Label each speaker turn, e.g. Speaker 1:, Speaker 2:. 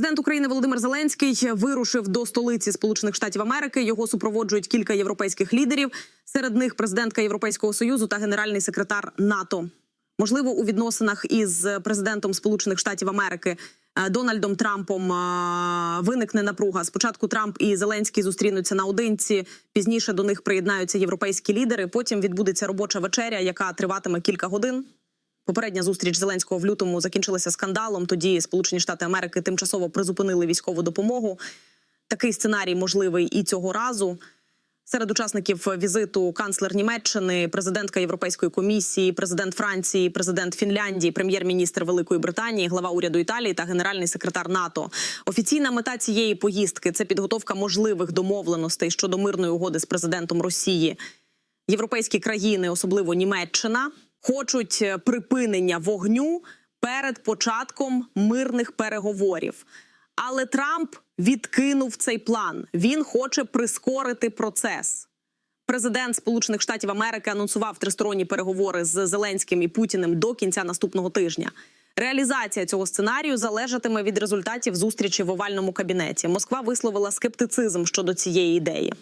Speaker 1: Президент України Володимир Зеленський вирушив до столиці Сполучених Штатів Америки. Його супроводжують кілька європейських лідерів. Серед них президентка Європейського союзу та генеральний секретар НАТО. Можливо, у відносинах із президентом Сполучених Штатів Америки е, Дональдом Трампом е, виникне напруга. Спочатку Трамп і Зеленський зустрінуться наодинці. Пізніше до них приєднаються європейські лідери. Потім відбудеться робоча вечеря, яка триватиме кілька годин. Попередня зустріч Зеленського в лютому закінчилася скандалом. Тоді Сполучені Штати Америки тимчасово призупинили військову допомогу. Такий сценарій можливий і цього разу. Серед учасників візиту канцлер Німеччини, президентка Європейської комісії, президент Франції, президент Фінляндії, прем'єр-міністр Великої Британії, глава уряду Італії та генеральний секретар НАТО. Офіційна мета цієї поїздки це підготовка можливих домовленостей щодо мирної угоди з президентом Росії. Європейські країни, особливо Німеччина, хочуть е, припинення вогню перед початком мирних переговорів. Але Трамп відкинув цей план. Він хоче прискорити процес. Президент Сполучених Штатів Америки анонсував тристоронні переговори з Зеленським і Путіним до кінця наступного тижня. Реалізація цього сценарію залежатиме від результатів зустрічі в овальному кабінеті. Москва висловила скептицизм щодо цієї ідеї.